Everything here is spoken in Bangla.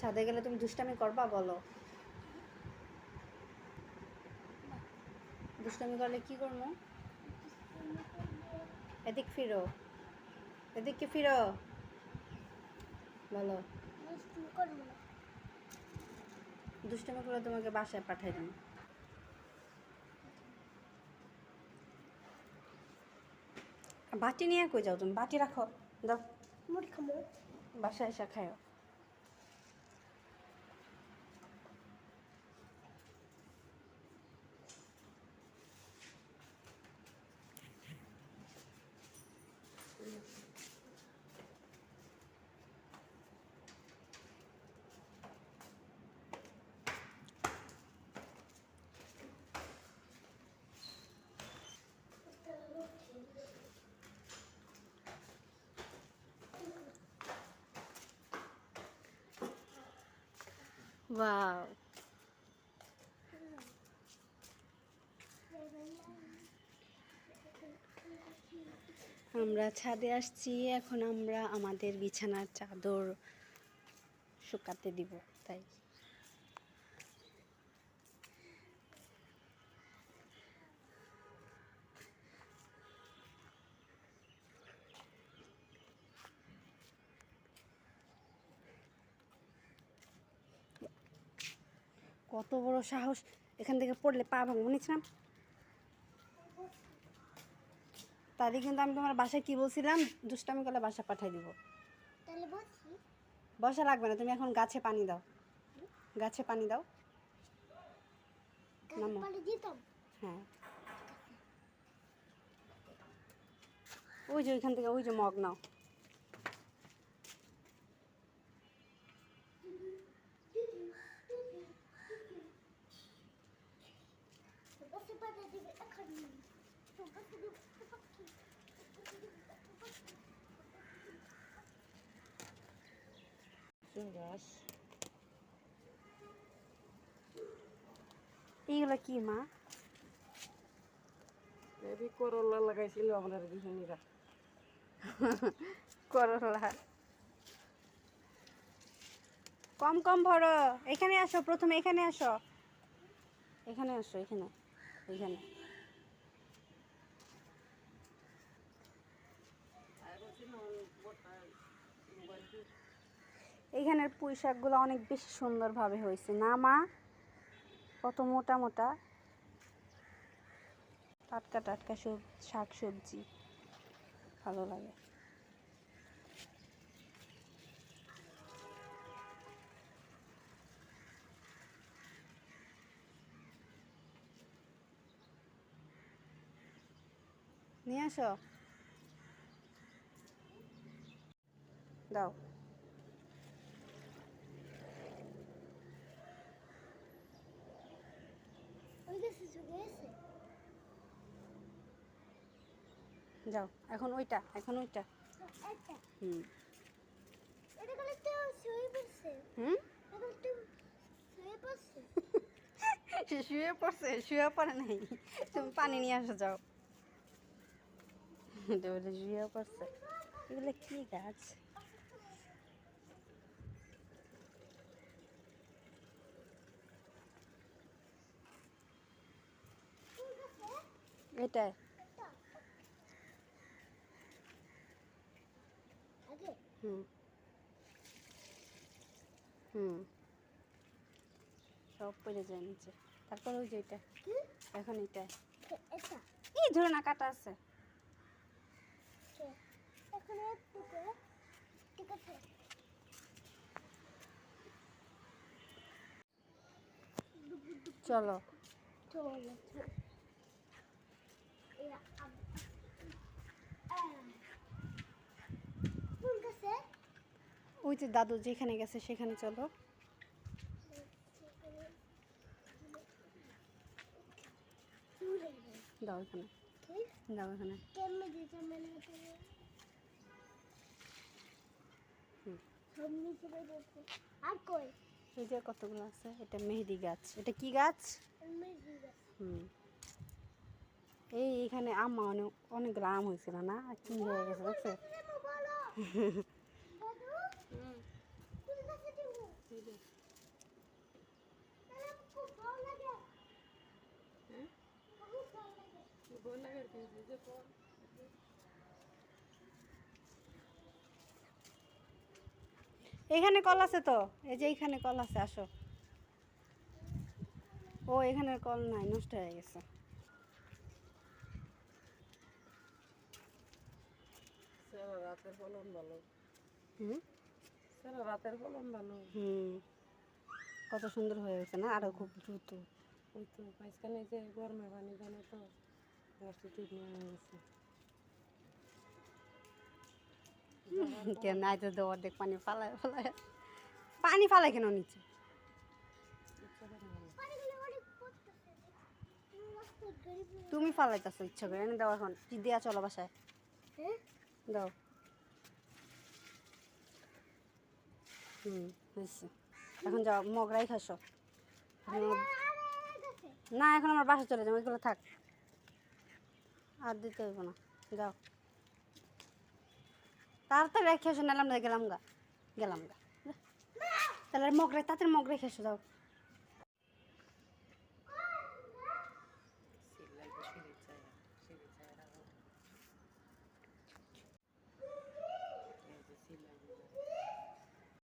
ছাদে গেলে তুমি দুষ্টামি করবা বলো। দুষ্টামি করলে কি করব? এদিক ফিরো। এদিকে ফিরো। বলো। দুষ্টুমি করব না দুষ্টামি করে তোমাকে বাসায় পাঠাই দেবো। বাটি নিয়ে কই যাও তুমি? বাটি রাখো। দাও। মুড়ি খাব। বাসায় এসে খাও ওয়াও আমরা ছাদে আসছি এখন আমরা আমাদের বিছানার চাদর শুকাতে দিব তাই। কত বড় সাহস এখান থেকে পড়লে পা ভাঙবো। নিছিলাম তাহলে কিন্তু আমি তোমার বাসায় কি বলছিলাম? দুষ্টামি করলে বাসা পাঠাই দিব। বসা। লাগবে না তুমি এখন গাছে পানি দাও। গাছে পানি দাও। হ্যাঁ। ওই যে ওইখান থেকে ওই যে মগ নাও বসে পানি দিবে এখন বসে দিবে গাছ এইগুলো কি মা? এবি করলা লাগাইছিল করলা কম কম ভরো। এখানে আসো প্রথমে এখানে আসো। এখানে আসো এখানে। এখানে এইখানের পুঁই শাকগুলো অনেক বেশি সুন্দরভাবে হয়েছে। না, মা? কত মোটা মোটা। টাটকা টাটকা সব শাক সবজি ভালো লাগে। নিয়ে আসো। দাও। যাও এখন ওইটা এখন ওইটা। হুম। শুয়ে পড়ছে শুয়ে পড়ে নাই। তুমি পানি নিয়ে আসো যাও। বলে শুয়ে পড়ছে এগুলো কি গাছ? এটাই হুম। হুম। সব পড়ে যায় নিচে। তারপর ওই যে এটা। এখন এটা। এটা। এই ধরে না কাটা আছে। এখন একটু ঠিক আছে চলো। চলো ওই যে দাদু যেখানে গেছে সেখানে চলো। দাও এখানে। দাও এখানে। এই যে কতগুলো আছে? এটা মেহেদি গাছ। এটা কি গাছ? হুম। এই এখানে আম্মা অনেক অনেক গ্রাম হয়েছিল না? কি হয়ে গেছে, দেখছ? লাগে হ্যাঁ? খুব ভালো লাগে কি বই লাগাই দিয়েছি, এই যে কল। এখানে কল আছে তো? এই যে এইখানে কল আছে আসো। ও এখানে কল নাই নষ্ট হয়ে গেছে। রাতের ফলন ভালো। হুম? সারা রাতের ফলন ভালো। হুম। কত সুন্দর হয়ে গেছে না? আরও খুব দ্রুত। ওই তো মাঝখানে যে গরমে পানি জানে তো গাছটি ঠিক নিয়ে গেছে। কেন আইতে তো অর্ধেক পানি ফালায় ফালায় পানি ফালায় কেন নিচে তুমি ফালাইতেছো ইচ্ছা করে এনে দাও এখন কি দেয়া চলো বাসায় দাও হুম হয়েছে এখন যাও মগরাই খাসো না এখন আমার বাসা চলে যাব এগুলো থাক। আর দিতে হইব না। যাও। তাড়াতাড়ি রেখে এসো না গেলাম গা গেলাম গা। তাহলে মগরাই তাড়াতাড়ি মগ রেখে এসো, যাও।